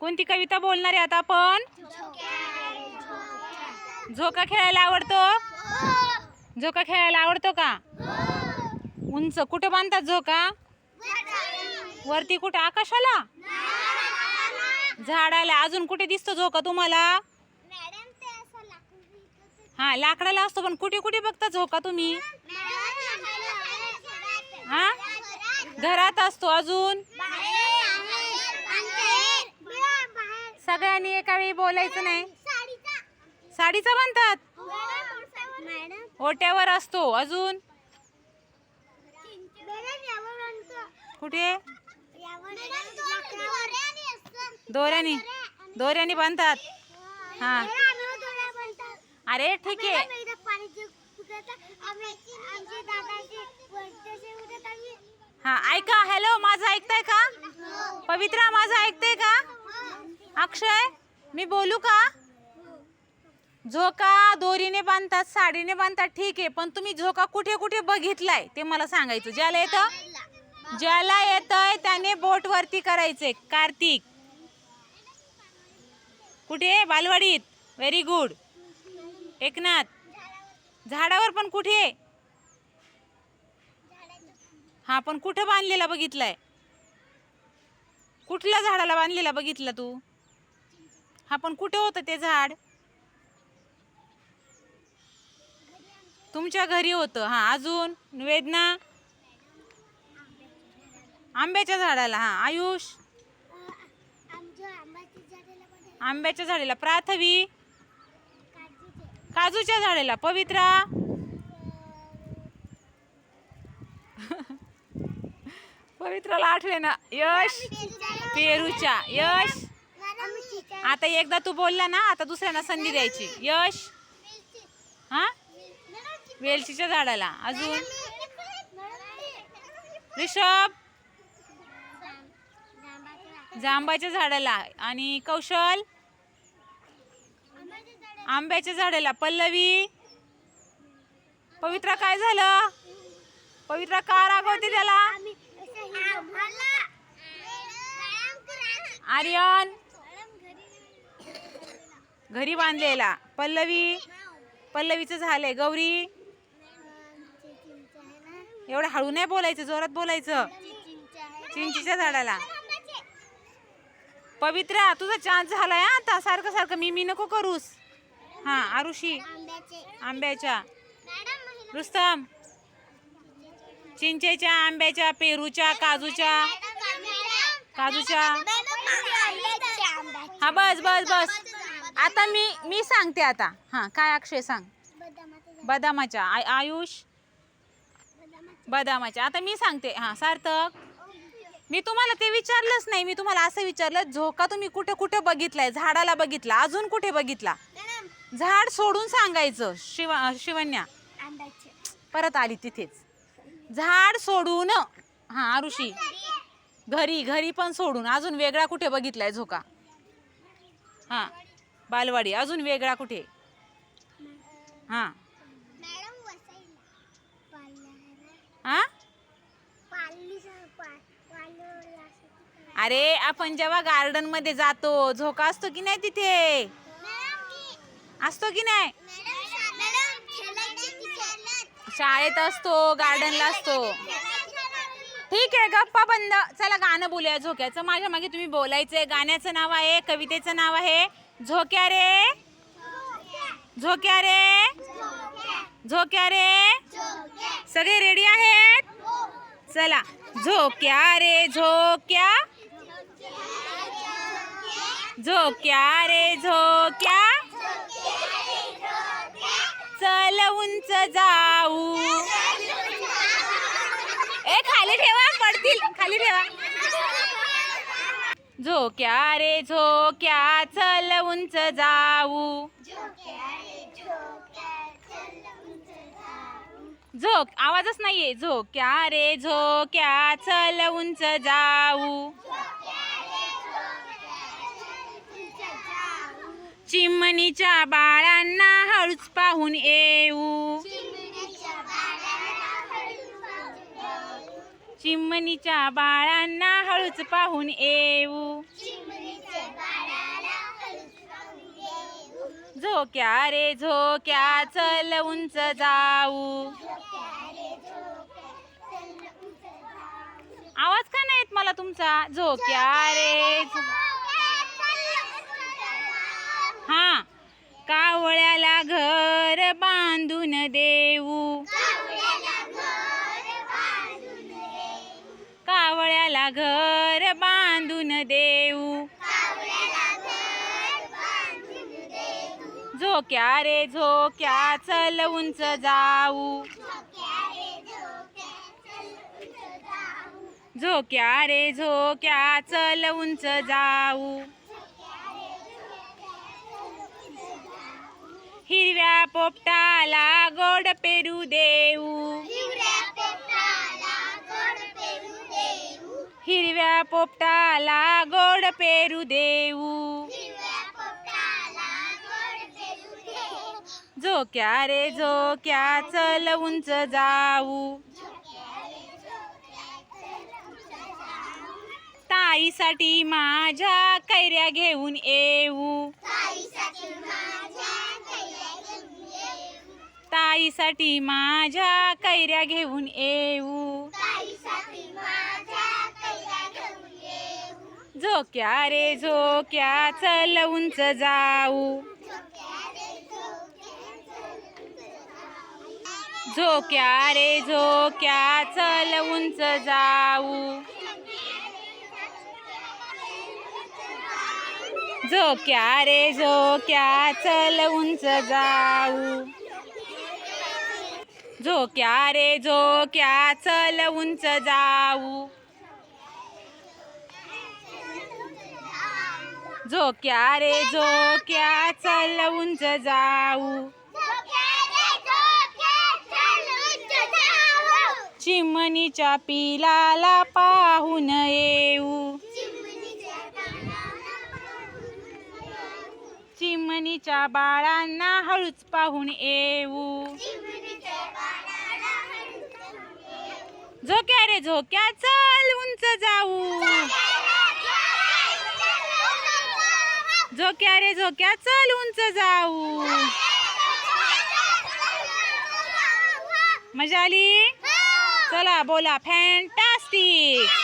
कोणती कविता बोलणार आहे आता आपण? झोका खेळायला आवडतो? झोका खेळायला आवडतो का? उंच. कुठं बांधतात झोका? वरती कुठे? आकाशाला? झाडाला. अजून कुठे दिसतो झोका तुम्हाला? हा लाकडाला असतो पण कुठे कुठे बघता झोका तुम्ही? हा? घरात असतो अजून? सगळ्यांनी एका वेळी बोलायचं नाही. साडीचा. बांधतात ओट्यावर असतो. अजून? कुठे? दोऱ्याने. दोऱ्याने बांधतात. हा. अरे ठीक आहे. हा ऐका. हॅलो माझं ऐकताय का? पवित्रा माझं ऐकताय का अक्षय मी बोलू का? झोका दोरीने बांधतात साडीने बांधतात ठीक आहे पण तुम्ही झोका कुठे कुठे बघितलाय ते मला सांगायचं. ज्याला येतं? ज्याला येतंय त्याने बोट वरती करायचे कार्तिक. कुठे? बालवाडीत. Very good Eknath. झाडावर पण कुठे? हा पण कुठं बांधलेला बघितलाय? कुठल्या झाडाला बांधलेला बघितला तू? हा पण कुठे होतं ते झाड? तुमच्या घरी होतं. हां अजून? वेदना? आंब्याच्या झाडाला हां. आयुष? आंब्याच्या झाडाला. प्राथवी? काजूच्या झाडाला. पवित्रा? पवित्राला आठवे ना. यश? पेरूच्या. यश? आता एकदा तू बोलला ना आता दुसऱ्यांना संधी द्यायची. यश? हा? वेलचीच्या झाडाला. अजून? ऋषभ? जांबाच्या झाडाला. आणि कौशल? आंब्याच्या झाडाला. पल्लवी? पवित्रा काय झालं? पवित्रा का रागवते त्याला? आर्यन? घरी बांधलेला. पल्लवी पल्लवीचं झालंय. गौरी एवढं हळू नाही बोलायचं जोरात बोलायचं. चिंचीच्या झाडाला. पवित्रा तुझा चान्स झालाय आता सारखं सारखं मी मी नको करूस. हा आरुषी आंब्याच्या. रुस्तम चिंचेच्या आंब्याच्या पेरूच्या काजूच्या. काजूच्या. हा बस बस बस. आता मी मी सांगते आता. हा काय अक्षय सांग. बदामाच्या. आय आयुष? बदामाच्या. आता मी सांगते. हा सार्थक? मी तुम्हाला ते विचारलंच नाही. मी तुम्हाला असं विचारलं झोका तुम्ही कुठे कुठे बघितलाय? झाडाला बघितला. अजून कुठे बघितला? झाड सोडून सांगायचं शिव शिवन्या परत आली तिथेच. झाड सोडून. हा आरुषी. घरी घरी पण सोडून. अजून वेगळा कुठे बघितलाय झोका? हा. बालवाडी अजून वेगळा कुठे? हा. हा? अरे आपण जेव्हा गार्डनमध्ये जातो झोका असतो की नाही तिथे? असतो की नाही? शाळेत असतो गार्डनला असतो. ठीक आहे गप्पा बंद. चला गाणं बोलूया झोक्याचं. माझ्या मागे तुम्ही बोलायचंय. गाण्याचं नाव आहे कवितेचं नाव आहे झोक्या रे? झोक्या रे? झोक्या रे? सगळे रेडी आहेत? चला. झोक्या रे झोक्या. झोक्या रे झोक्या. चल उंच जाऊ. ए खाली ठेवा पडतील. खाली ठेवा. झोक्या रे झोक्या चल उंच जाऊ. झोक आवाजच नाहीये. झोक्या रे झोक्या चल उंच जाऊ. चिमणीच्या बाळांना हळूच पाहून येऊ. चिमणीच्या बाळांना हळूच पाहून येऊ. झोक्या रे झोक्या चल उंच जाऊ. आवाज का नाही येत मला तुमचा? झोक्या रे हा कावळ्याला घर बांधून देऊ. झोक्या रे झोक्या चल उंच जाऊ. झोक्या रे झोक्या चल उंच जाऊ. हिरव्या पोपटाला गोड पेरू देऊ. हिरव्या पोपटाला गोड पेरू देऊ. झोक्या रे झोक्या चल उंच जाऊ. ताईसाठी माझ्या कैऱ्या घेऊन येऊ. ताईसाठी माझ्या कैऱ्या घेऊन येऊ. झोक्या रे झोक्या चल उंच जाऊ. झोक्या रे झोक्या चल उंच जाऊ. झोक्या रे झोक्या चल उंच जाऊ. झोक्या रे झोक्या चल उंच जाऊ. झोक्या रे झोक्या चल उंच जाऊ. चिमणीच्या पिलाला पाहून येऊ. चिमणीच्या बाळांना हळूच पाहून येऊ. झोक्या रे झोक्या चल उंच जाऊ. झोक्या रे झोक्या चल उंच जाऊ. मजा आली? चला बोला. फॅन्टास्टिक